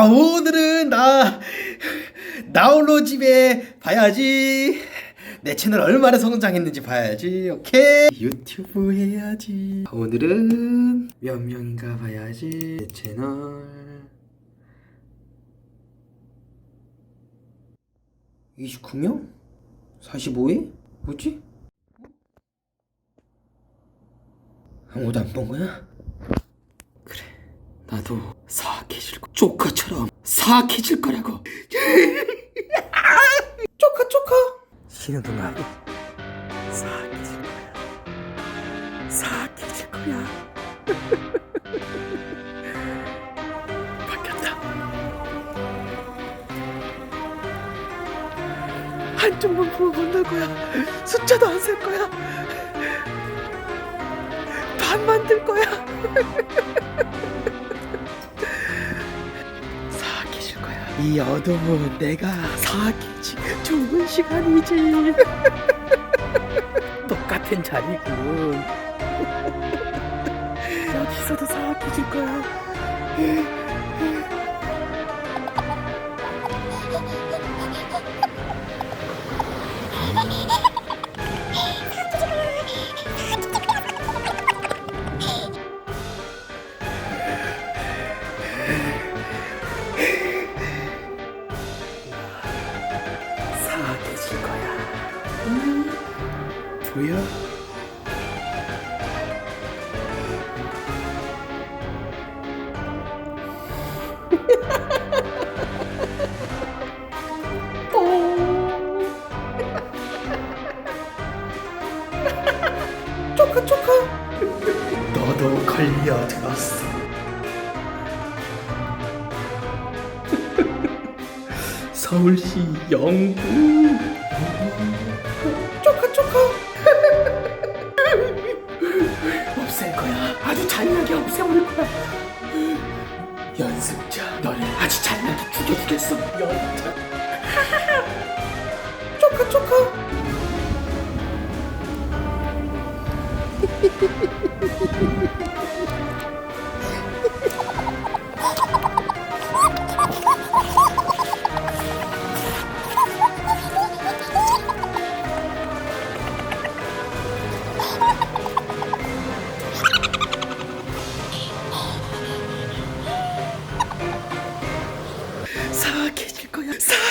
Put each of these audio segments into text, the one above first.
자, 오늘은 나, 나홀로 집에 봐야지. 내 채널 얼마나 성장했는지 봐야지. 오케이. 유튜브 해야지. 오늘은 몇 명인가 봐야지. 내 채널. 29명? 45회? 뭐지? 아무도 안 본 거야? 그래 나도 사악해질 거 조커처럼 사악해질 거라고. 조커 쉬는 동안 사악해질 거야. 사악해질 거야. 바뀌었다. 한쪽만 보고 건널 거야. 숫자도 안 셀 거야. 반 만들 거야 이 어둠은 내가 사악해지 좋은 시간이지. 똑같은 자리군. 여기서도 사악해질 거야 사악해질 거야. 음, 보여? 쪼카 쪼카 너도 걸려들었어. 서울시 영구 쪼카 쪼카 없앨 거야. 아주 잔인하게 없애버릴 거야. 연습자 너를 아주 잔인하게 죽여주겠어. 연습자. 쪼카 쪼카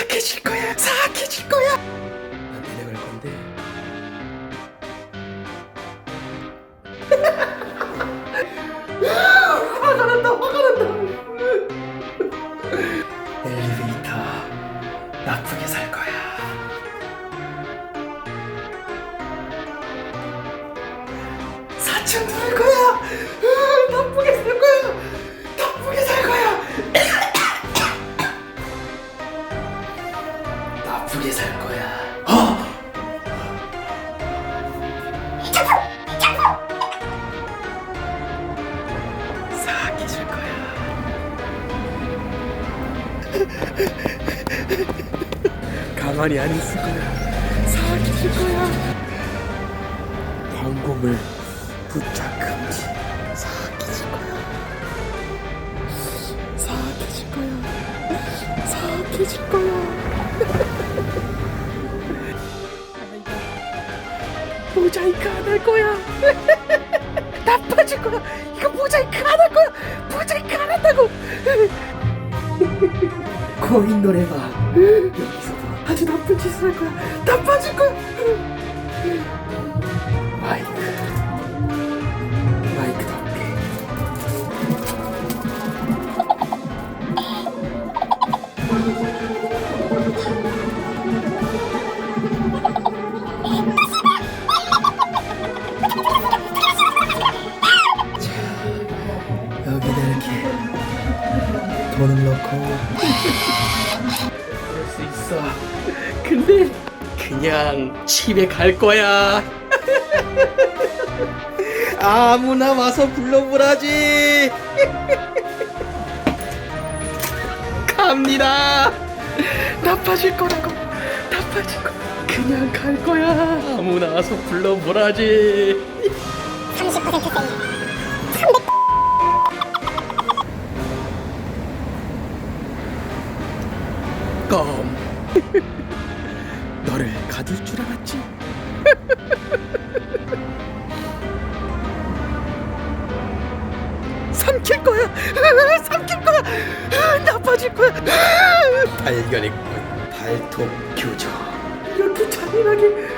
사악해질 거야. 사악해질 거야. 난 내려갈 건데. 화가 난다 화가 난다. 엘리베이터 나쁘게 살 거야. 사층 누를 거야 나쁘게 살 거야. 어? 가만히 안 있을 거야. 사악해질 거야. 광공을 부탁 금지. 사악해질 거야. 사악해질 거야. 사악해질 거야 모자이크 안 할 거야. 나빠질 거야. 이거 모자이크 안 할 거야. 모자이크 안 한다고. 거인 노래방 여기서 아주 나쁜 짓을 할 거야. 나빠질 거야. 마이크. 마이크 덮개 돈을 넣고. 그럴 수 있어 근데 그냥 집에 갈 거야. 아무나 와서 불러보라지. 갑니다. 나빠질 거라고. 나빠질 거. 그냥 갈 거야. 아무나 와서 불러보라지. 30% 세일. 껌. 너를 가둘 줄 알았지. 삼킬 거야. 삼킬 거야. 나빠질 거야. 발견했군. 발톱 교정. 이렇게 잔인하게.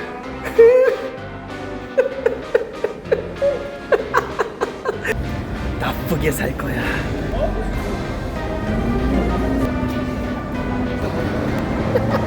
나쁘게 살 거야. Ha ha ha!